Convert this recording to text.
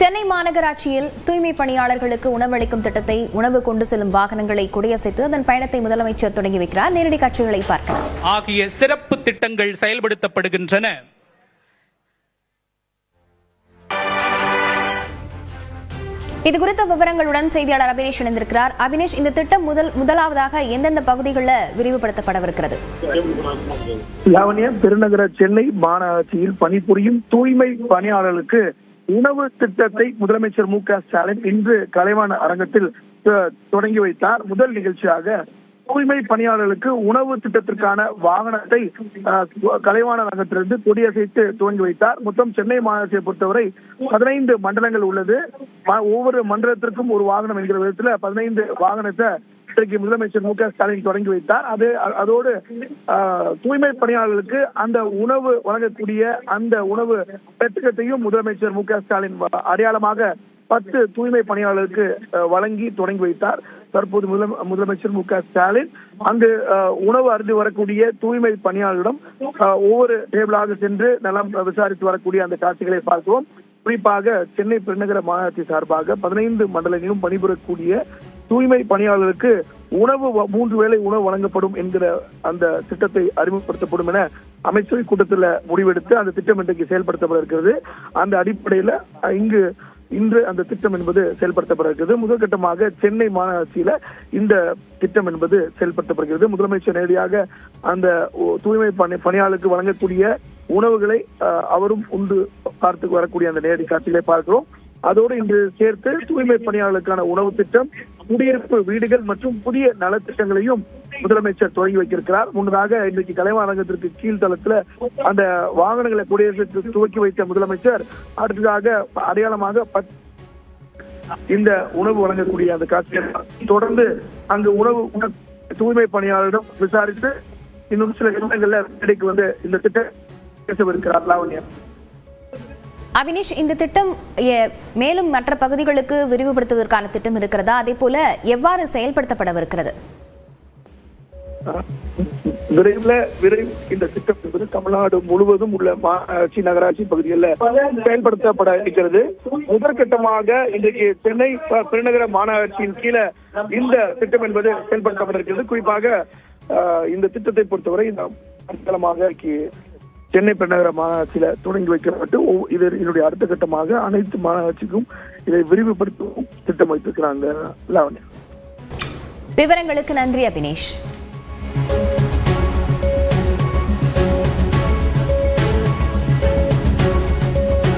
சென்னை மாநகராட்சியில் தூய்மை பணியாளர்களுக்கு உணவளிக்கும் திட்டத்தை உணவு கொண்டு செல்லும் வாகனங்களை கொடியசைத்து அதன் பயணத்தை முதலமைச்சர் தொடங்கி வைக்கிறார். நேரடி காட்சிகளை பார்க்கலாம். ஆகிய சிறப்பு திட்டங்கள் செயல்படுத்தப்படுகின்றன. இது குறித்த விவரங்களுடன் செய்தியாளர் அபினேஷ் இணைந்திருக்கிறார். அபினேஷ் இந்த திட்டம் முதல் முதலாவதாக எந்தெந்த பகுதிகளில் விரிவுபடுத்தப்படவிருக்கிறது? லாவண்யா பெருநகர சென்னை மாநகராட்சியில் பணிபுரியும் தூய்மை பணியாளர்களுக்கு உணவு திட்டத்தை முதலமைச்சர் மு க ஸ்டாலின் இன்று கலைவாண அரங்கத்தில் தொடங்கி வைத்தார். முதல் நிகழ்ச்சியாக தூய்மை பணியாளர்களுக்கு உணவு திட்டத்திற்கான வாகனத்தை கலைவாண அரங்கத்திலிருந்து கொடியசைத்து துவங்கி வைத்தார். மொத்தம் சென்னை மாநகரத்தை பொறுத்தவரை பதினைந்து மண்டலங்கள் உள்ளது. ஒவ்வொரு மண்டலத்திற்கும் ஒரு வாகனம் என்கிற விதத்துல பதினைந்து வாகனத்தை இன்றைக்கு முதலமைச்சர் மு க ஸ்டாலின் தொடங்கி வைத்தார். அது அதோடு தூய்மை பணியாளர்களுக்கு அந்த உணவு வழங்கக்கூடிய அந்த உணவு பெட்டகத்தையும் முதலமைச்சர் மு க ஸ்டாலின் அடையாளமாக பத்து தூய்மை பணியாளர்களுக்கு வழங்கி தொடங்கி வைத்தார். தற்போது முதல- முதலமைச்சர் மு க ஸ்டாலின் அங்கு உணவு அருந்து வரக்கூடிய தூய்மை பணியாளர்களிடம் ஒவ்வொரு டேபிளாக சென்று நலம் விசாரித்து வரக்கூடிய அந்த காட்சிகளை பார்க்கிறோம். குறிப்பாக சென்னை பெருநகர மாநகராட்சி சார்பாக பதினைந்து மண்டலங்களிலும் பணிபுரக்கூடிய தூய்மை பணியாளருக்கு உணவு வ- மூன்று வேளை உணவு வழங்கப்படும் என்கிற அந்த திட்டத்தை அறிமுகப்படுத்தப்படும் என அமைச்சரவை கூட்டத்தில் முடிவெடுத்து அந்த திட்டம் இன்றைக்கு செயல்படுத்தப்பட இருக்கிறது. அந்த அடிப்படையில் இங்கு இன்று அந்த திட்டம் என்பது செயல்படுத்தப்பட இருக்கிறது. முதற்கட்டமாக சென்னை மாநகராட்சியில இந்த திட்டம் என்பது செயல்படுத்தப்படுகிறது முதலமைச்சர் நேரடியாக அந்த தூய்மை பணி பணியாளருக்கு வழங்கக்கூடிய உணவுகளை அவரும் உண்டு பார்த்து வரக்கூடிய அந்த நேரடி காட்சிகளை பார்க்கிறோம். அதோடு இன்று சேர்த்து தூய்மை பணியாளர்களுக்கான உணவு திட்டம் குடியிருப்பு வீடுகள் மற்றும் புதிய நலத்திட்டங்களையும் முதலமைச்சர் தொடங்கி வைத்திருக்கிறார். முன்னதாக இன்றைக்கு கலைவாரங்கத்திற்கு கீழ்த்தளத்துல அந்த வாகனங்களை குடியரசு துவக்கி வைத்த முதலமைச்சர் அடுத்ததாக அடையாளமாக பத்- இந்த உணவு வழங்கக்கூடிய அந்த காட்சியை தொடர்ந்து அங்கு உணவு உண- தூய்மை பணியாளரிடம் விசாரித்து இன்னும் சில நிமிடங்கள்ல வந்து இந்த திட்டம் பேசவிருக்கிறார் லாவண்யா. அபினேஷ் இந்த திட்டம் மேலும் மற்ற பகுதிகளுக்கு விரிவுபடுத்துவதற்கான திட்டம் இருக்கிறதா? அதே போல எவ்வாறு செயல்படுத்தப்படவிருக்கிறது? விரைவில் விரைவு இந்த திட்டம் என்பது தமிழ்நாடு முழுவதும் உள்ள மாநகராட்சி நகராட்சி பகுதிகளில் செயல்படுத்தப்பட இருக்கிறது. முதற்கட்டமாக இன்றைக்கு சென்னை பெருநகர மாநகராட்சியின் கீழே இந்த திட்டம் என்பது செயல்படுத்தப்பட இருக்கிறது குறிப்பாக இந்த திட்டத்தை பொறுத்தவரை இந்த மண்டலமாக சென்னை பெருநகர மாநகராட்சியில தொடங்கி வைக்கப்பட்டு இது இதனுடைய அடுத்த கட்டமாக அனைத்து மாநகராட்சிக்கும் இதை விரிவுபடுத்தவும் திட்டம் வைத்திருக்கிறாங்க லாவண்யா. விவரங்களுக்கு நன்றி அபினேஷ்.